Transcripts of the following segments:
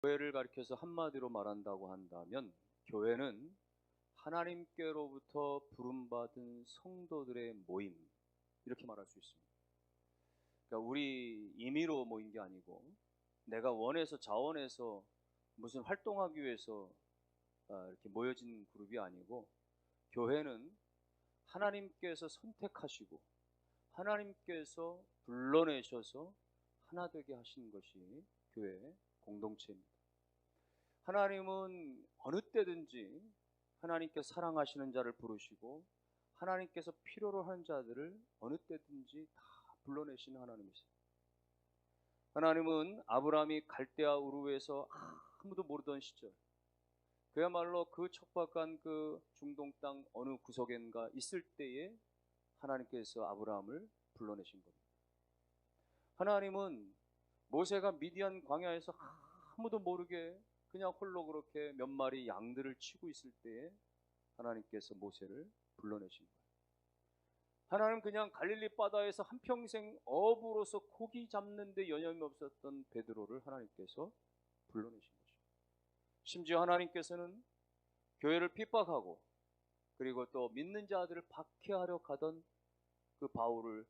교회를 가리켜서 한마디로 말한다고 한다면 교회는 하나님께로부터 부름받은 성도들의 모임 이렇게 말할 수 있습니다. 그러니까 우리 임의로 모인 게 아니고 내가 원해서 자원해서 무슨 활동하기 위해서 아, 이렇게 모여진 그룹이 아니고 교회는 하나님께서 선택하시고 하나님께서 불러내셔서 하나 되게 하신 것이 교회의 공동체입니다. 하나님은 어느 때든지 하나님께 사랑하시는 자를 부르시고 하나님께서 필요로 하는 자들을 어느 때든지 다 불러내시는 하나님이세요. 하나님은 아브라함이 갈대아 우르에서 아무도 모르던 시절 그야말로 그 척박한 그 중동 땅 어느 구석엔가 있을 때에 하나님께서 아브라함을 불러내신 겁니다. 하나님은 모세가 미디안 광야에서 아무도 모르게 그냥 홀로 그렇게 몇 마리 양들을 치고 있을 때에 하나님께서 모세를 불러내신 거예요. 하나님 그냥 갈릴리 바다에서 한평생 어부로서 고기 잡는 데 여념이 없었던 베드로를 하나님께서 불러내신 거죠. 심지어 하나님께서는 교회를 핍박하고 그리고 또 믿는 자들을 박해하려 가던 그 바울을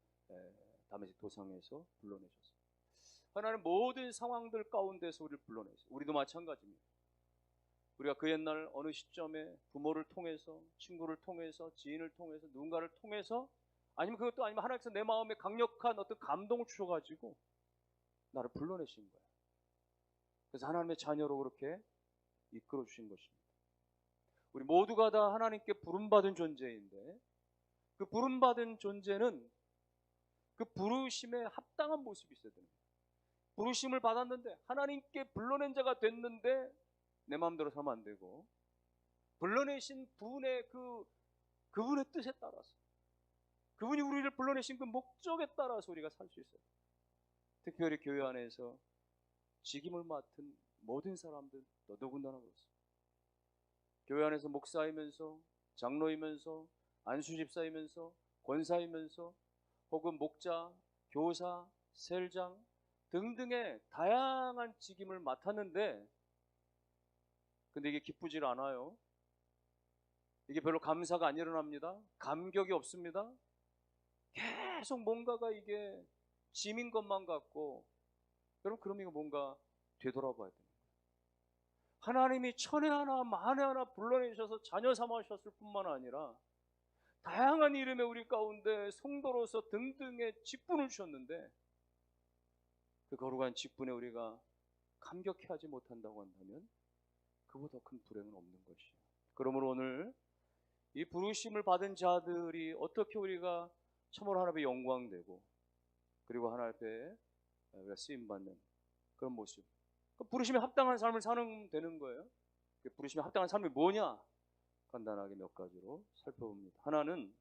다메섹 도상에서 불러내셨어요. 하나님 모든 상황들 가운데서 우리를 불러내세요. 우리도 마찬가지입니다. 우리가 그 옛날 어느 시점에 부모를 통해서, 친구를 통해서, 지인을 통해서, 누군가를 통해서, 아니면 그것도 아니면 하나님께서 내 마음에 강력한 어떤 감동을 주셔가지고 나를 불러내신 거예요. 그래서 하나님의 자녀로 그렇게 이끌어 주신 것입니다. 우리 모두가 다 하나님께 부름받은 존재인데 그 부름받은 존재는 그 부르심에 합당한 모습이 있어야 됩니다. 부르심을 받았는데 하나님께 불러낸 자가 됐는데 내 마음대로 살면 안 되고 불러내신 분의 그 그분의 뜻에 따라서 그분이 우리를 불러내신 그 목적에 따라서 우리가 살 수 있어요. 특별히 교회 안에서 직임을 맡은 모든 사람들 너더군다나 그렇습니다. 교회 안에서 목사이면서 장로이면서 안수집사이면서 권사이면서 혹은 목자, 교사, 셀장 등등의 다양한 직임을 맡았는데 근데 이게 기쁘질 않아요. 이게 별로 감사가 안 일어납니다. 감격이 없습니다. 계속 뭔가가 이게 짐인 것만 같고 여러분 그럼 이거 뭔가 되돌아봐야 됩니다. 하나님이 천에 하나 만에 하나 불러내셔서 자녀 삼으셨을 뿐만 아니라 다양한 이름의 우리 가운데 성도로서 등등의 직분을 주셨는데 그 거룩한 직분에 우리가 감격해하지 못한다고 한다면 그보다 큰 불행은 없는 것이요. 그러므로 오늘 이 부르심을 받은 자들이 어떻게 우리가 참으로 하나님의 영광되고 그리고 하나님 앞에 우리가 쓰임 받는 그런 모습. 그 부르심에 합당한 삶을 사는 되는 거예요. 그 부르심에 합당한 삶이 뭐냐? 간단하게 몇 가지로 살펴봅니다. 하나는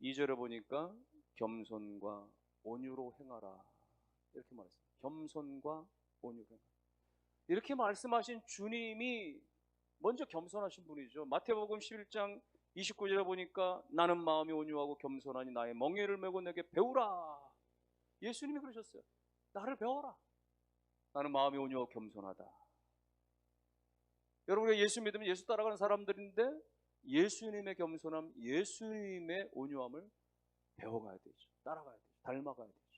2절에 보니까 겸손과 온유로 행하라. 이렇게 말했습니다. 겸손과 행하라. 이렇게 말씀하신 주님이 먼저 겸손하신 분이죠. 마태복음 11장 29절에 보니까 나는 마음이 온유하고 겸손하니 나의 멍에를 메고 내게 배우라. 예수님이 그러셨어요. 나를 배워라. 나는 마음이 온유하고 겸손하다. 여러분, 우리가 예수 믿으면 예수 따라가는 사람들인데 예수님의 겸손함, 예수님의 온유함을 배워가야 되죠. 따라가야 되죠. 닮아가야 되죠.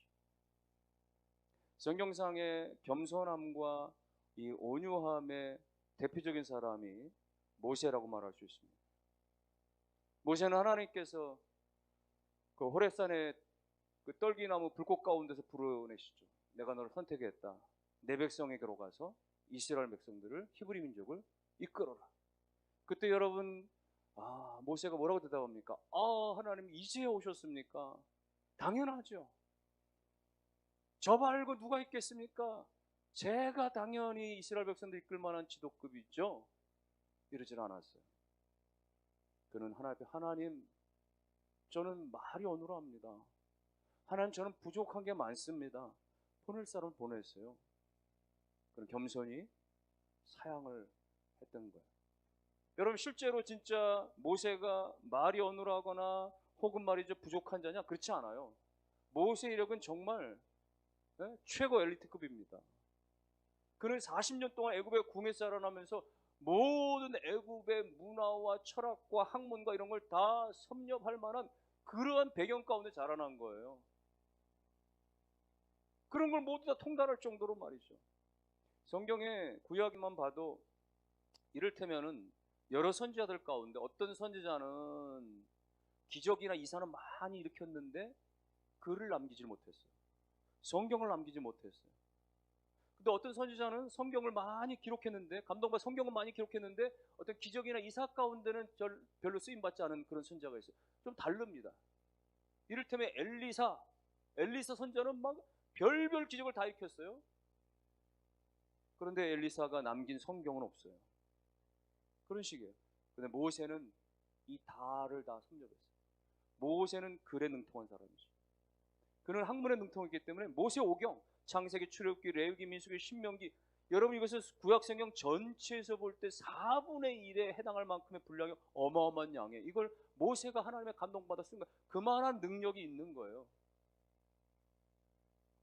성경상의 겸손함과 이 온유함의 대표적인 사람이 모세라고 말할 수 있습니다. 모세는 하나님께서 그 호렙산의 그 떨기나무 불꽃 가운데서 불어내시죠. 내가 너를 선택했다. 내 백성에게로 가서 이스라엘 백성들을 히브리 민족을 이끌어라. 그때 여러분 아 모세가 뭐라고 대답합니까? 아 하나님 이제 오셨습니까? 당연하죠. 저 말고 누가 있겠습니까? 제가 당연히 이스라엘 백성들 이끌 만한 지도급이죠. 이러질 않았어요. 그는 하나님 하나님 저는 말이 어눌합니다. 하나님 저는 부족한 게 많습니다. 보낼 사람 보냈어요. 그런 겸손히 사양을 했던 거예요. 여러분 실제로 진짜 모세가 말이 어눌하거나 혹은 말이죠 부족한 자냐 그렇지 않아요. 모세 이력은 정말 네? 최고 엘리트급입니다. 그는 40년 동안 애굽의 궁에 자라나면서 모든 애굽의 문화와 철학과 학문과 이런 걸 다 섭렵할 만한 그러한 배경 가운데 자라난 거예요. 그런 걸 모두 다 통달할 정도로 말이죠. 성경의 구약만 봐도 이를테면은 여러 선지자들 가운데 어떤 선지자는 기적이나 이사는 많이 일으켰는데 글을 남기지 못했어요. 성경을 남기지 못했어요. 근데 어떤 선지자는 성경을 많이 기록했는데 감동받아 성경을 많이 기록했는데 어떤 기적이나 이사 가운데는 절- 별로 쓰임 받지 않은 그런 선지자가 있어요. 좀 다릅니다. 이를테면 엘리사, 엘리사 선지자는 막 별별 기적을 다 일으켰어요. 그런데 엘리사가 남긴 성경은 없어요. 그런 식이에요. 근데 모세는 이 다를 다 섭렵했어요. 모세는 글에 능통한 사람이죠. 그는 학문에 능통했기 때문에 모세 오경, 창세기, 출애굽기, 레위기, 민수기, 신명기 여러분 이것을 구약 성경 전체에서 볼 때 4분의 1에 해당할 만큼의 분량이 어마어마한 양에 이걸 모세가 하나님의 감동받아 쓴 거예요. 그만한 능력이 있는 거예요.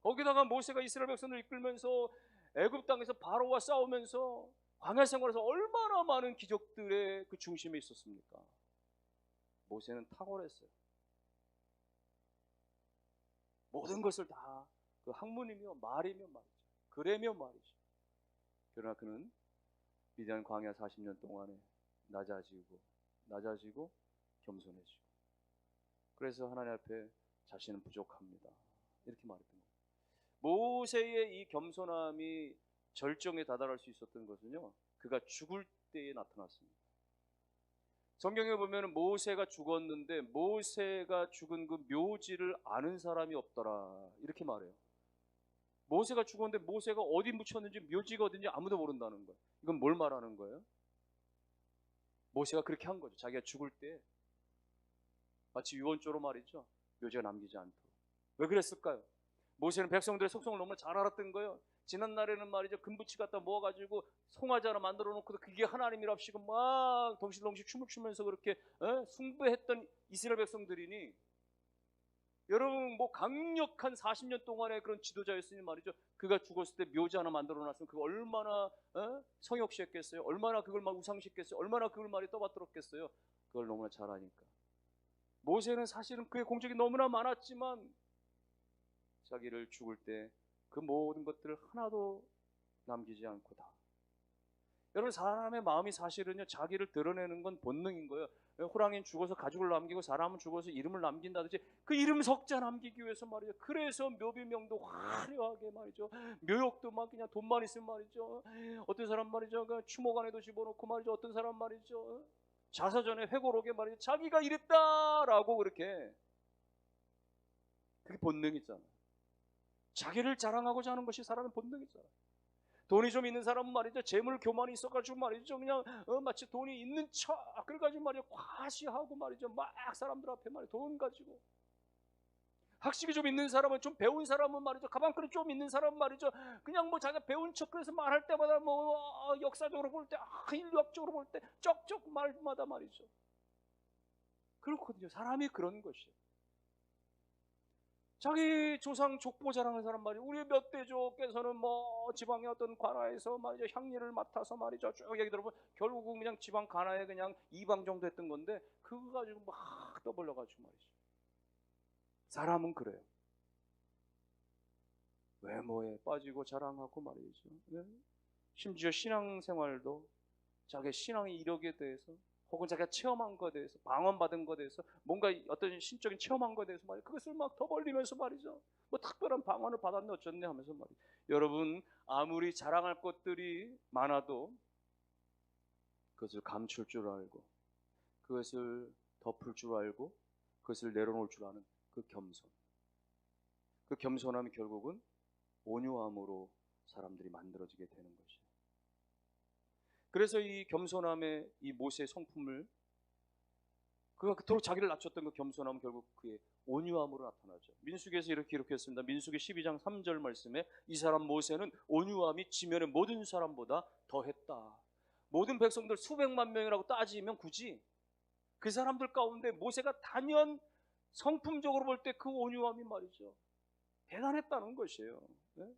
거기다가 모세가 이스라엘 백성을 이끌면서 애굽 땅에서 바로와 싸우면서 광야 생활에서 얼마나 많은 기적들의 그 중심에 있었습니까? 모세는 탁월했어요. 모든 것을 다 그 학문이며 말이며 말이죠. 글이며 말이죠. 그러나 그는 미디안 광야 40년 동안에 낮아지고 낮아지고 겸손해지고 그래서 하나님 앞에 자신은 부족합니다. 이렇게 말했던 거예요. 모세의 이 겸손함이 절정에 다다를 수 있었던 것은요. 그가 죽을 때에 나타났습니다. 성경에 보면 모세가 죽었는데 모세가 죽은 그 묘지를 아는 사람이 없더라. 이렇게 말해요. 모세가 죽었는데 모세가 어디 묻혔는지 묘지가 어딘지 아무도 모른다는 거예요. 이건 뭘 말하는 거예요? 모세가 그렇게 한 거죠. 자기가 죽을 때 마치 유언조로 말이죠. 묘지가 남기지 않도록. 왜 그랬을까요? 모세는 백성들의 속성을 너무 잘 알았던 거예요. 지난 날에는 말이죠. 금붙이 갖다 모아가지고 송아지 하나 만들어 놓고 그게 하나님이랍시고 막 덩실덩실 춤을 추면서 그렇게 어? 숭배했던 이스라엘 백성들이니 여러분 뭐 강력한 40년 동안의 그런 지도자였으니 말이죠. 그가 죽었을 때 묘지 하나 만들어 놨으면 그거 얼마나 어? 성역시했겠어요. 얼마나 그걸 막 우상시했겠어요. 얼마나 그걸 말이 떠받들었겠어요. 그걸 너무나 잘 아니까. 모세는 사실은 그의 공적이 너무나 많았지만 자기를 죽을 때 그 모든 것들을 하나도 남기지 않고 다. 여러분 사람의 마음이 사실은요 자기를 드러내는 건 본능인 거예요. 호랑이는 죽어서 가죽을 남기고 사람은 죽어서 이름을 남긴다든지 그 이름 석자 남기기 위해서 말이죠. 그래서 묘비명도 화려하게 말이죠. 묘역도 막 그냥 돈만 있으면 말이죠. 어떤 사람 말이죠. 그 추목 안에도 집어넣고 말이죠. 어떤 사람 말이죠. 자서전에 회고록에 말이죠. 자기가 이랬다라고 그렇게 그게 본능이잖아요. 자기를 자랑하고자 하는 것이 사람의 본능이잖아요. 돈이 좀 있는 사람은 말이죠. 재물 교만이 있어가지고 말이죠. 그냥 어, 마치 돈이 있는 척 그래가지고 말이죠. 과시하고 말이죠. 막 사람들 앞에 말이죠. 돈 가지고. 학식이 좀 있는 사람은 좀 배운 사람은 말이죠. 가방끈이 좀 있는 사람은 말이죠. 그냥 뭐 자기가 배운 척 그래서 말할 때마다 뭐 어, 역사적으로 볼 때, 아, 인류학적으로 볼 때 쩍쩍 말마다 말이죠. 그렇거든요. 사람이 그런 것이에요. 자기 조상 족보 자랑하는 사람 말이에요. 우리 몇 대족께서는 뭐 지방의 어떤 관아에서 말이죠. 향리를 맡아서 말이죠. 쭉 얘기 들어보면 결국은 그냥 지방 관아에 그냥 이방 정도 했던 건데 그거 가지고 막 떠벌려가지고 말이죠. 사람은 그래요. 외모에 빠지고 자랑하고 말이죠. 네? 심지어 신앙생활도 자기 신앙의 이력에 대해서 혹은 자기가 체험한 것에 대해서 방언받은 것에 대해서 뭔가 어떤 신적인 체험한 것에 대해서 말이죠. 그것을 막 더 벌리면서 말이죠. 뭐 특별한 방언을 받았네 어쩌네 하면서 말이죠. 여러분 아무리 자랑할 것들이 많아도 그것을 감출 줄 알고 그것을 덮을 줄 알고 그것을 내려놓을 줄 아는 그 겸손. 그 겸손함이 결국은 온유함으로 사람들이 만들어지게 되는 것이에요. 그래서 이 겸손함의 이 모세의 성품을 그가 그토록 자기를 낮췄던 그 겸손함은 결국 그의 온유함으로 나타나죠. 민수기에서 이렇게 기록했습니다. 민수기 12장 3절 말씀에 이 사람 모세는 온유함이 지면의 모든 사람보다 더했다. 모든 백성들 수백만 명이라고 따지면 굳이 그 사람들 가운데 모세가 단연 성품적으로 볼 때 그 온유함이 말이죠. 대단했다는 것이에요. 네?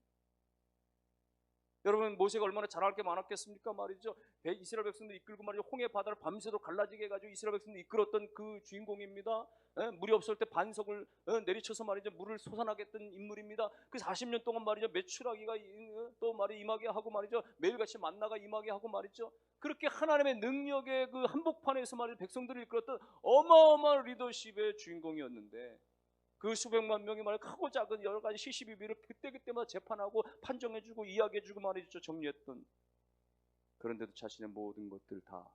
여러분 모세가 얼마나 잘할 게 많았겠습니까 말이죠. 배- 이스라엘 백성들 이끌고 말이죠. 홍해 바다를 밤새도록 갈라지게 해가지고 이스라엘 백성들 이끌었던 그 주인공입니다. 예, 물이 없을 때 반석을 어, 내리쳐서 말이죠 물을 솟아나게 했던 인물입니다. 그 40년 동안 말이죠 매출하기가 이- 어, 또 말이 임하게 하고 말이죠 매일같이 만나가 임하게 하고 말이죠. 그렇게 하나님의 능력의 그 한복판에서 말이죠 백성들을 이끌었던 어마어마한 리더십의 주인공이었는데 그 수백만 명이 말이죠 크고 작은 여러 가지 시시비비를 그때그때마다 재판하고 판정해주고 이야기해주고 말이죠. 정리했던. 그런데도 자신의 모든 것들 다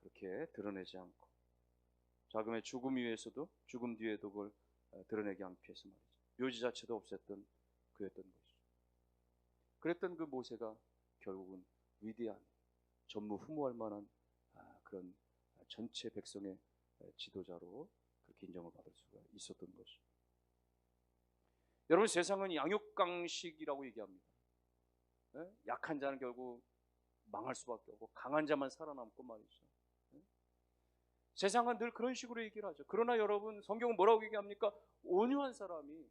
그렇게 드러내지 않고 자금의 죽음 위에서도 죽음 뒤에도 그걸 어, 드러내지 않기 위해서 말이죠. 묘지 자체도 없앴던 그였던 것이죠. 그랬던 그 모세가 결국은 위대한 전무후무할 만한 아, 그런 전체 백성의 지도자로 그렇게 인정을 받을 수가 있었던 것이죠. 여러분 세상은 양육강식이라고 얘기합니다. 예? 약한 자는 결국 망할 수밖에 없고 강한 자만 살아남고 말이죠. 예? 세상은 늘 그런 식으로 얘기를 하죠. 그러나 여러분 성경은 뭐라고 얘기합니까? 온유한 사람이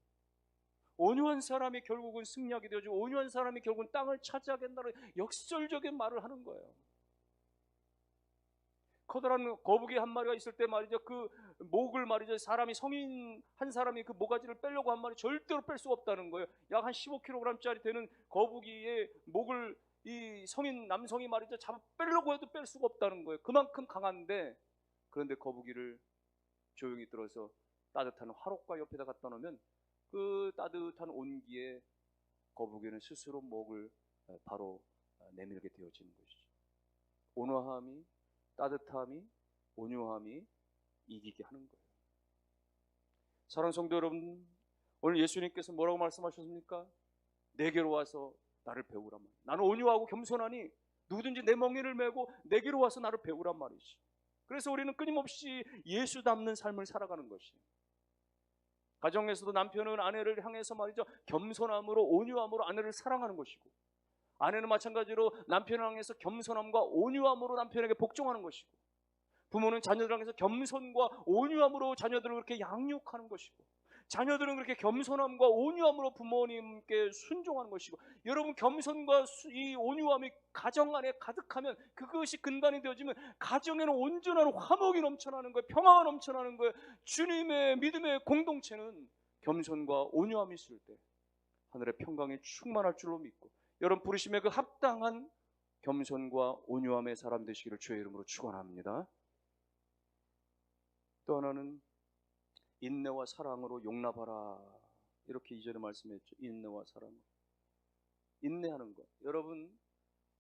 온유한 사람이 결국은 승리하게 되어지고 온유한 사람이 결국은 땅을 차지하게 된다는 역설적인 말을 하는 거예요. 커다란 거북이 한 마리가 있을 때 말이죠. 그 목을 말이죠. 사람이 성인 한 사람이 그 모가지를 빼려고 한 말이 절대로 뺄 수가 없다는 거예요. 약 한 15kg짜리 되는 거북이의 목을 이 성인 남성이 말이죠. 잡아 빼려고 해도 뺄 수가 없다는 거예요. 그만큼 강한데 그런데 거북이를 조용히 들어서 따뜻한 화롯과 옆에다 갖다 놓으면 그 따뜻한 온기에 거북이는 스스로 목을 어, 바로 어, 내밀게 되어지는 것이죠. 온화함이 따뜻함이 온유함이 이기게 하는 거예요. 사랑하는 성도 여러분, 오늘 예수님께서 뭐라고 말씀하셨습니까? 내게로 와서 나를 배우란 말. 나는 온유하고 겸손하니 누구든지 내 멍에를 메고 내게로 와서 나를 배우란 말이지. 그래서 우리는 끊임없이 예수 닮는 삶을 살아가는 것이에요. 가정에서도 남편은 아내를 향해서 말이죠. 겸손함으로 온유함으로 아내를 사랑하는 것이고 아내는 마찬가지로 남편을 향해서 겸손함과 온유함으로 남편에게 복종하는 것이고 부모는 자녀들 향해서 겸손과 온유함으로 자녀들을 그렇게 양육하는 것이고 자녀들은 그렇게 겸손함과 온유함으로 부모님께 순종하는 것이고 여러분 겸손과 수- 이 온유함이 가정 안에 가득하면 그것이 근간이 되어지면 가정에는 온전한 화목이 넘쳐나는 거예요. 평화가 넘쳐나는 거예요. 주님의 믿음의 공동체는 겸손과 온유함이 있을 때 하늘의 평강이 충만할 줄로 믿고 여러분 부르심에 그 합당한 겸손과 온유함의 사람 되시기를 주의 이름으로 축원합니다. 또 하나는 인내와 사랑으로 용납하라 이렇게 이전에 말씀했죠. 인내와 사랑. 인내하는 것. 여러분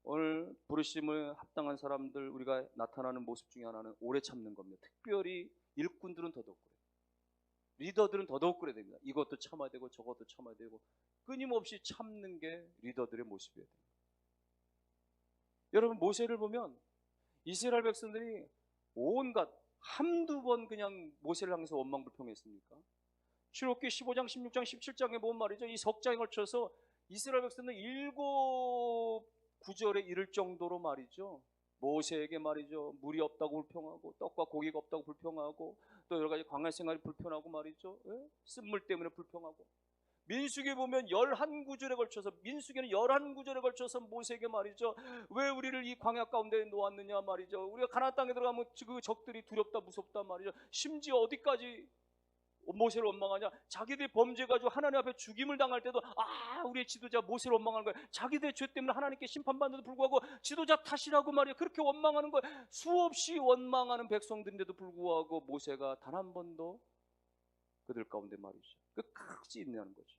오늘 부르심을 합당한 사람들 우리가 나타나는 모습 중에 하나는 오래 참는 겁니다. 특별히 일꾼들은 더더욱 그래요. 리더들은 더더욱 그래야 됩니다. 이것도 참아야 되고 저것도 참아야 되고 끊임없이 참는 게 리더들의 모습이에요. 여러분 모세를 보면 이스라엘 백성들이 온갖 한두 번 그냥 모세를 향해서 원망불평했습니까? 출애굽기 15장, 16장, 17장에 보면 말이죠. 이 석장에 걸쳐서 이스라엘 백성들 일곱 구절에 이를 정도로 말이죠. 모세에게 말이죠. 물이 없다고 불평하고 떡과 고기가 없다고 불평하고 또 여러 가지 광야 생활이 불편하고 말이죠. 예? 쓴물 때문에 불평하고 민수기에 보면 열한 구절에 걸쳐서 민수기는 열한 구절에 걸쳐서 모세에게 말이죠. 왜 우리를 이 광야 가운데 놓았느냐 말이죠. 우리가 가나안 땅에 들어가면 그 적들이 두렵다 무섭다 말이죠. 심지어 어디까지 모세를 원망하냐? 자기들이 범죄 가지고 하나님 앞에 죽임을 당할 때도 아 우리의 지도자 모세를 원망하는 거야. 자기들의 죄 때문에 하나님께 심판받는데도 불구하고 지도자 탓이라고 말이야. 그렇게 원망하는 거야. 수없이 원망하는 백성들인데도 불구하고 모세가 단 한 번도 그들 가운데 말이죠. 끝까지 인내하는 거죠.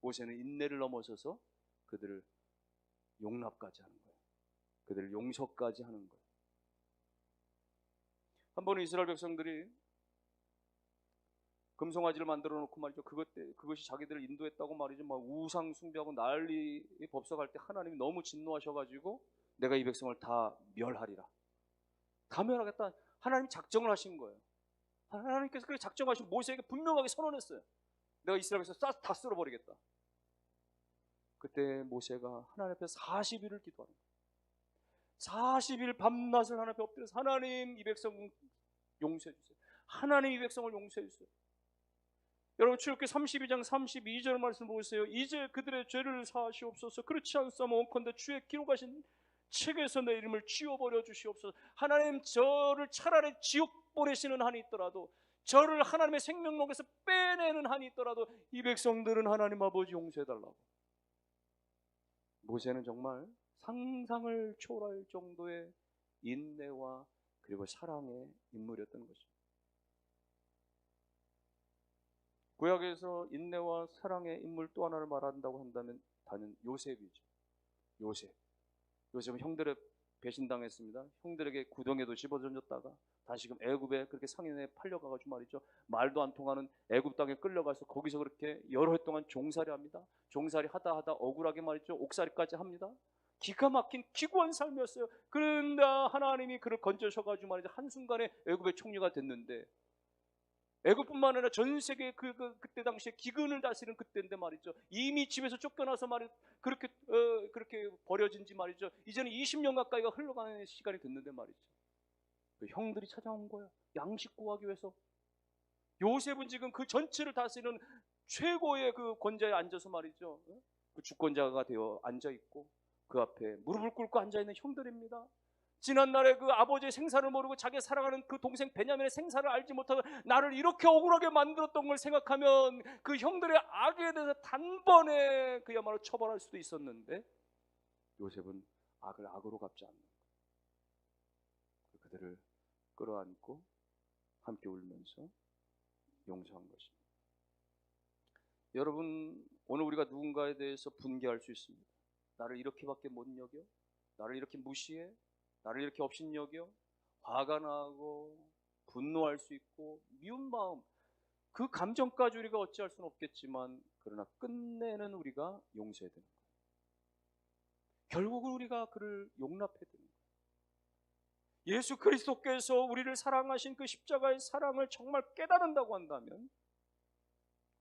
모세는 인내를 넘어서서 그들을 용납까지 하는 거예요. 그들을 용서까지 하는 거예요. 한 번은 이스라엘 백성들이 금송아지를 만들어 놓고 말이죠. 그것 때, 그것이 자기들을 인도했다고 말이죠. 막 우상 숭배하고 난리 법석할 때 하나님이 너무 진노하셔 가지고 내가 이 백성을 다 멸하리라. 다 멸하겠다. 하나님이 작정을 하신 거예요. 하나님께서 그렇게 작정하신 모세에게 분명하게 선언했어요. 내가 이스라엘 백성 싹다 쓸어버리겠다. 그때 모세가 하나님 앞에 40일을 기도하는 거예요. 40일 밤낮을 하나님 앞에 엎드려서 하나님 이 백성 용서해 주세요. 하나님 이 백성을 용서해 주세요. 여러분 출애굽기 32장 32절 말씀 보세요. 이제 그들의 죄를 사하시옵소서. 그렇지 않사면 원컨대 주의 기록하신 책에서 내 이름을 지워버려 주시옵소서. 하나님 저를 차라리 지옥 보내시는 한이 있더라도 저를 하나님의 생명록에서 빼내는 한이 있더라도 이 백성들은 하나님 아버지 용서해달라고. 모세는 정말 상상을 초월할 정도의 인내와 그리고 사랑의 인물이었던 것입니다. 구약에서 인내와 사랑의 인물 또 하나를 말한다고 한다면 다는 요셉이죠. 요셉. 요셉은 형들의 배신당했습니다. 형들에게 구덩이에도 집어던졌다가 다시금 애굽에 그렇게 상인에 팔려가가지고 말이죠. 말도 안 통하는 애굽 땅에 끌려가서 거기서 그렇게 여러 해 동안 종살이 합니다. 종살이 하다 하다 억울하게 말이죠. 옥살이까지 합니다. 기가 막힌 기구한 삶이었어요. 그런데 하나님이 그를 건져셔가지고 말이죠. 한순간에 애굽의 총리가 됐는데 애굽뿐만 아니라 전 세계 그, 그 그때 당시에 기근을 다스리는 그때인데 말이죠. 이미 집에서 쫓겨나서 말이 그렇게 어, 그렇게 버려진지 말이죠. 이제는 20년 가까이가 흘러가는 시간이 됐는데 말이죠. 그 형들이 찾아온 거야. 양식 구하기 위해서. 요셉은 지금 그 전체를 다스리는 최고의 그 권자에 앉아서 말이죠. 어? 그 주권자가 되어 앉아 있고 그 앞에 무릎을 꿇고 앉아 있는 형들입니다. 지난날에 그 아버지의 생사를 모르고 자기 사랑하는 그 동생 베냐민의 생사를 알지 못하고 나를 이렇게 억울하게 만들었던 걸 생각하면 그 형들의 악에 대해서 단번에 그야말로 처벌할 수도 있었는데 요셉은 악을 악으로 갚지 않는. 그들을 끌어안고 함께 울면서 용서한 것입니다. 여러분 오늘 우리가 누군가에 대해서 분개할 수 있습니다. 나를 이렇게밖에 못 여겨? 나를 이렇게 무시해? 나를 이렇게 업신여겨 화가 나고 분노할 수 있고 미운 마음 그 감정까지 우리가 어찌할 수는 없겠지만 그러나 끝내는 우리가 용서해야 되는 거예요. 결국은 우리가 그를 용납해야 되는. 예수 그리스도께서 우리를 사랑하신 그 십자가의 사랑을 정말 깨달은다고 한다면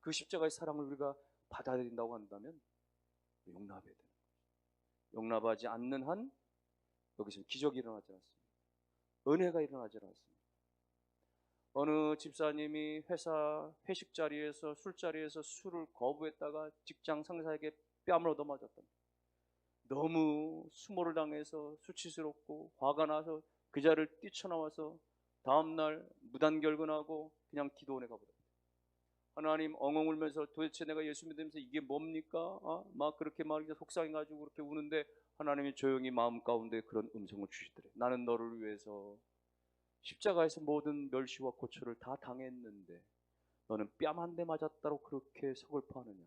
그 십자가의 사랑을 우리가 받아들인다고 한다면 용납해야 되는. 용납하지 않는 한 여기서 기적이 일어나지 않았습니다. 은혜가 일어나지 않았습니다. 어느 집사님이 회사 회식 자리에서 술자리에서 술을 거부했다가 직장 상사에게 뺨을 얻어맞았다. 너무 수모를 당해서 수치스럽고 화가 나서 그 자리를 뛰쳐나와서 다음날 무단결근하고 그냥 기도원에 가버렸다. 하나님 엉엉 울면서 도대체 내가 예수 믿으면서 이게 뭡니까? 아, 막 그렇게 막 속상해가지고 그렇게 우는데 하나님이 조용히 마음 가운데 그런 음성을 주시더래. 나는 너를 위해서 십자가에서 모든 멸시와 고초를 다 당했는데 너는 뺨 한 대 맞았다고 그렇게 서글퍼하느냐.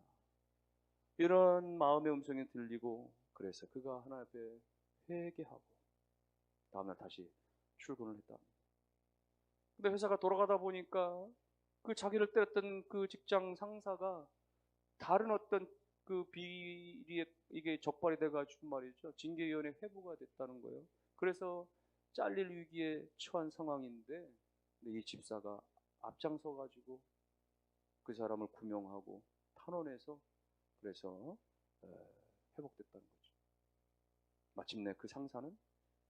이런 마음의 음성이 들리고 그래서 그가 하나님 앞에 회개하고 다음날 다시 출근을 했다. 근데 회사가 돌아가다 보니까 그 자기를 때렸던 그 직장 상사가 다른 어떤 그 비리에 이게 적발이 돼가지고 말이죠. 징계위원회 회부가 됐다는 거예요. 그래서 잘릴 위기에 처한 상황인데 이 집사가 앞장서 가지고 그 사람을 구명하고 탄원해서 그래서 회복됐다는 거죠. 마침내 그 상사는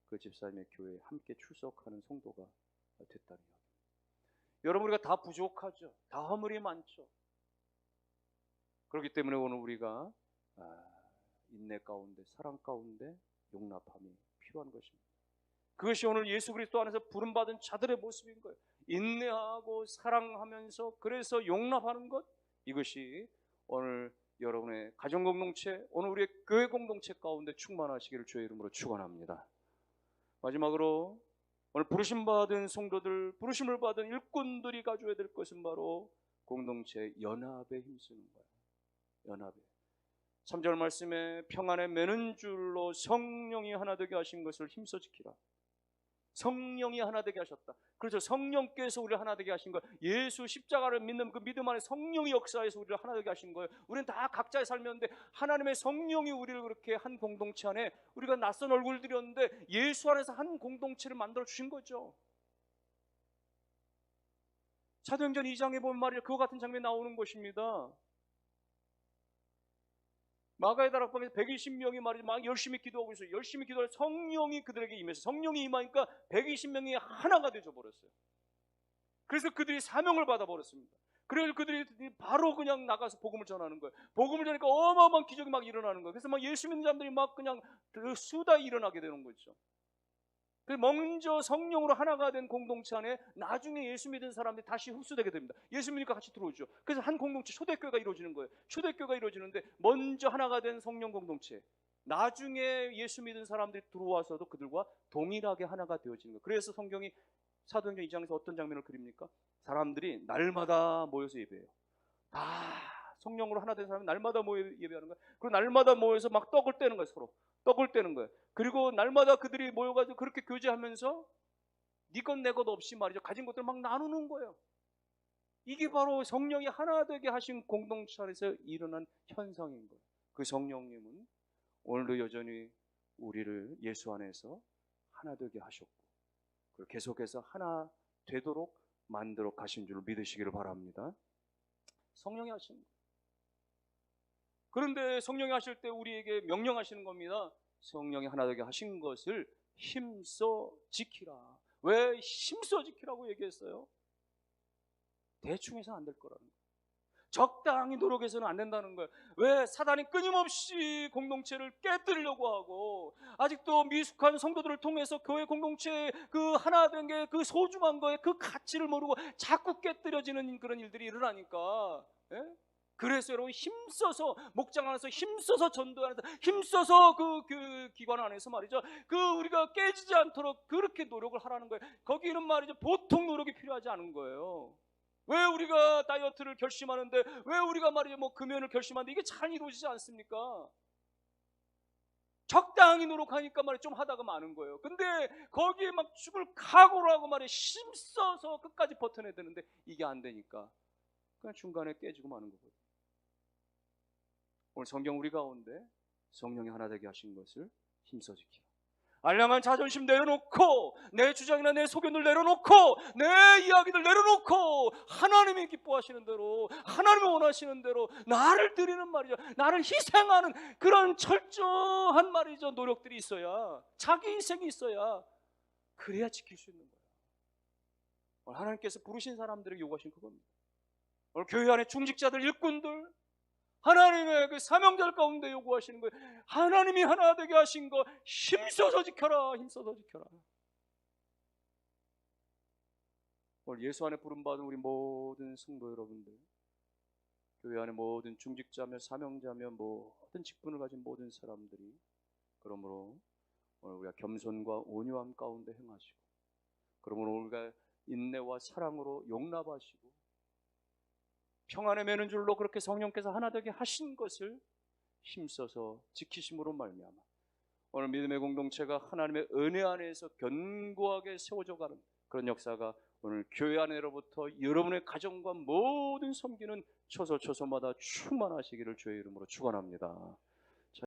그 집사님의 교회에 함께 출석하는 성도가 됐다는 이야기. 여러분 우리가 다 부족하죠. 다 허물이 많죠. 그렇기 때문에 오늘 우리가 아, 인내 가운데 사랑 가운데 용납함이 필요한 것입니다. 그것이 오늘 예수 그리스도 안에서 부름 받은 자들의 모습인 거예요. 인내하고 사랑하면서 그래서 용납하는 것 이것이 오늘 여러분의 가정 공동체, 오늘 우리의 교회 공동체 가운데 충만하시기를 주의 이름으로 축원합니다. 마지막으로 오늘 부르심 받은 성도들, 부르심을 받은 일꾼들이 가져야 될 것은 바로 공동체 연합에 힘쓰는 거예요. 연합에. 3절 말씀에 평안에 매는 줄로 성령이 하나 되게 하신 것을 힘써 지키라. 성령이 하나 되게 하셨다. 그렇죠. 성령께서 우리를 하나 되게 하신 거예요. 예수 십자가를 믿는 그 믿음 안에 성령이 역사해서 우리를 하나 되게 하신 거예요. 우리는 다 각자의 삶이었는데 하나님의 성령이 우리를 그렇게 한 공동체 안에 우리가 낯선 얼굴들이었는데 예수 안에서 한 공동체를 만들어 주신 거죠. 사도행전 2장에 보면 말이야 그와 같은 장면이 나오는 것입니다. 마가의 다락방에서 120명이 말이죠. 막 열심히 기도하고 있어요. 열심히 기도할 성령이 그들에게 임해서 성령이 임하니까 120명이 하나가 되어 버렸어요. 그래서 그들이 사명을 받아 버렸습니다. 그래서 그들이 바로 그냥 나가서 복음을 전하는 거예요. 복음을 전하니까 어마어마한 기적이 막 일어나는 거예요. 그래서 막 예수 믿는 사람들이 막 그냥 수다 일어나게 되는 거죠. 그 먼저 성령으로 하나가 된 공동체 안에 나중에 예수 믿은 사람들이 다시 흡수되게 됩니다. 예수 믿으니까 같이 들어오죠. 그래서 한 공동체 초대교회가 이루어지는 거예요. 초대교회가 이루어지는데 먼저 하나가 된 성령 공동체. 나중에 예수 믿은 사람들이 들어와서도 그들과 동일하게 하나가 되어지는 거예요. 그래서 성경이 사도행전 2장에서 어떤 장면을 그립니까? 사람들이 날마다 모여서 예배해요. 다 성령으로 하나 된 사람이 날마다 모여 예배하는 거예요. 그리고 날마다 모여서 막 떡을 떼는 거예요, 서로. 떡을 떼는 거예요. 그리고 날마다 그들이 모여가지고 그렇게 교제하면서 니것 내것 없이 말이죠. 가진 것들을 막 나누는 거예요. 이게 바로 성령이 하나 되게 하신 공동체 안에서 일어난 현상인 거예요. 그 성령님은 오늘도 여전히 우리를 예수 안에서 하나 되게 하셨고 그리고 계속해서 하나 되도록 만들어 가신 줄 믿으시기를 바랍니다. 성령이 하신 거예요. 그런데 성령이 하실 때 우리에게 명령하시는 겁니다. 성령이 하나 되게 하신 것을 힘써 지키라. 왜 힘써 지키라고 얘기했어요? 대충 해서 안 될 거라는 거예요. 적당히 노력해서는 안 된다는 거예요. 왜 사단이 끊임없이 공동체를 깨뜨리려고 하고 아직도 미숙한 성도들을 통해서 교회 공동체 그 하나 된 게 그 소중한 거에 그 가치를 모르고 자꾸 깨뜨려지는 그런 일들이 일어나니까 예? 그래서 여러분 힘써서 목장 안에서 힘써서 전도 안에서 힘써서 그, 그 기관 안에서 말이죠. 그 우리가 깨지지 않도록 그렇게 노력을 하라는 거예요. 거기는 말이죠. 보통 노력이 필요하지 않은 거예요. 왜 우리가 다이어트를 결심하는데 왜 우리가 말이죠. 뭐 금연을 결심하는데 이게 잘 이루어지지 않습니까? 적당히 노력하니까 말이야 좀 하다가 마는 거예요. 근데 거기에 막 죽을 각오로 하고 말이야 힘써서 끝까지 버텨내야 되는데 이게 안 되니까 그냥 중간에 깨지고 마는 거거든요. 오늘 성경 우리 가운데 성령이 하나 되게 하신 것을 힘써 지키라. 알량한 자존심 내려놓고 내 주장이나 내 소견을 내려놓고 내 이야기들 내려놓고 하나님이 기뻐하시는 대로 하나님이 원하시는 대로 나를 드리는 말이죠. 나를 희생하는 그런 철저한 말이죠. 노력들이 있어야 자기 희생이 있어야 그래야 지킬 수 있는 거예요. 오늘 하나님께서 부르신 사람들에게 요구하신 그겁니다. 오늘 교회 안에 중직자들 일꾼들 하나님의 그 사명자들 가운데 요구하시는 거예요. 하나님이 하나 되게 하신 거 힘써서 지켜라. 힘써서 지켜라. 오늘 예수 안에 부름받은 우리 모든 성도 여러분들 교회 안에 모든 중직자며 사명자며 모든 직분을 가진 모든 사람들이 그러므로 오늘 우리가 겸손과 온유함 가운데 행하시고 그러므로 우리가 인내와 사랑으로 용납하시고 평안에 매는 줄로 그렇게 성령께서 하나 되게 하신 것을 힘써서 지키심으로 말미암아 오늘 믿음의 공동체가 하나님의 은혜 안에서 견고하게 세워져 가는 그런 역사가 오늘 교회 안에로부터 여러분의 가정과 모든 섬기는 초소 초소마다 충만하시기를 주의 이름으로 축원합니다.